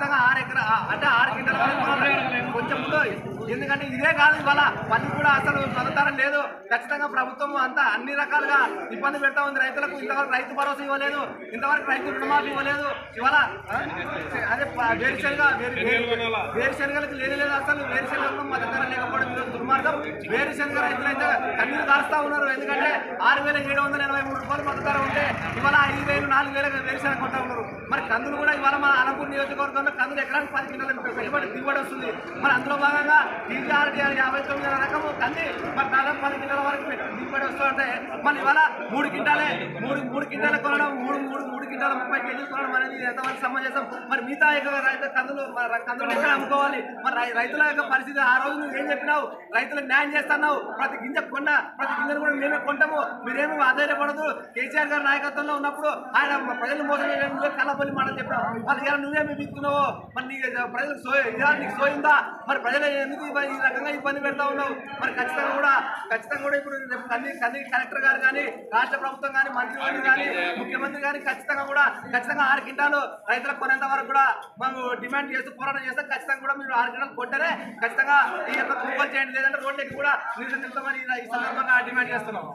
ఖచ్చితంగా ఆరు ఎకరా అంటే ఆరు కింటల వరకు కొంచెం ముందు ఎందుకంటే ఇదే కాదు ఇవాళ పని కూడా అసలు స్వతంత్రం లేదు. ఖచ్చితంగా ప్రభుత్వం అంతా అన్ని రకాలుగా ఇబ్బంది పెడతా ఉంది. రైతులకు ఇంతవరకు రైతు భరోసా ఇవ్వలేదు. ఇంతవరకు రైతు రుణమాఫీ ఇవ్వలేదు. ఇవాళ అదే ప- వేరుశనగ వేరుశనగలకు లేదు లేదు అసలు. వేరుశనగలకు దుర్మార్గం. వేరుశనగ రైతులైతే కన్నీరు కారుస్తా ఉన్నారు. ఎందుకంటే ఆరు వేల ఏడు వందల ఎనభై మూడు రూపాయలు మద్దతు ఉంటే ఇవాళ ఐదు వేలు నాలుగు వేలకు వేరుశనగ కొంటా ఉన్నారు. మరి కందులు కూడా ఇవాళ మన అనంతపూర్ నియోజకవర్గంలో కందులు ఎకరానికి పది కిలోల పెట్టుబడి దిగుబడి వస్తుంది. మరి అందులో భాగంగా టీజీఆర్ యాభై తొమ్మిది రకము కంది మరి దాదాపు పది కిలోల వరకు దిగుబడి వస్తుంటే మరి ఇవాళ మూడు కింటాలే మూడు మూడు కింటాలే కొనడం మూడు మూడు మూడు కింటాల ముప్పై కేజీలు అనేది ఎంతవరకు సమంజసం మరి మిగతా యొక్క రైతు కందులు కందులు ఎక్కడ అమ్ముకోవాలి? మరి రైతుల యొక్క పరిస్థితి ఆ రోజు నువ్వు ఏం చెప్పినావు? రైతులకు న్యాయం చేస్తున్నావు. ప్రతి గింజ కొన్నా ప్రతి గింజను కూడా మేమే కొంటాము. మీరేమి ఆధారపడదు. కేసీఆర్ గారి నాయకత్వంలో ఉన్నప్పుడు ఆయన ప్రజలు మోసం చేయడం నువ్వే కళ్ళబొల్లి మాట చెప్పినావు. మరి ఇలా నువ్వేమి ఇస్తున్నావు మరి నీ ప్రజలకు సో ఇలా నీకు సోయిందా? మరి ప్రజలు ఎందుకు ఈ రకంగా ఇబ్బంది పెడతా ఉన్నావు? మరి ఖచ్చితంగా కూడా ఖచ్చితంగా కూడా ఇప్పుడు రేపు కన్నీ కలెక్టర్ గారు కానీ రాష్ట్ర ప్రభుత్వం కానీ మంత్రివర్గం కానీ ముఖ్యమంత్రి కానీ ఖచ్చితంగా కూడా ఖచ్చితంగా ఆరు కింటాలు రైతులకు కొనేంత వరకు కూడా మేము డిమాండ్ చేస్తూ పోరాటం చేస్తే ఖచ్చితంగా కూడా మీరు ఆరు కింటాలు కొంటేనే ఖచ్చితంగా ఈ యొక్క కొనుగోలు చేయండి. లేదంటే రోడ్లకి కూడా నిరసన తెలుస్తామని ఈ సందర్భంగా డిమాండ్ చేస్తున్నాం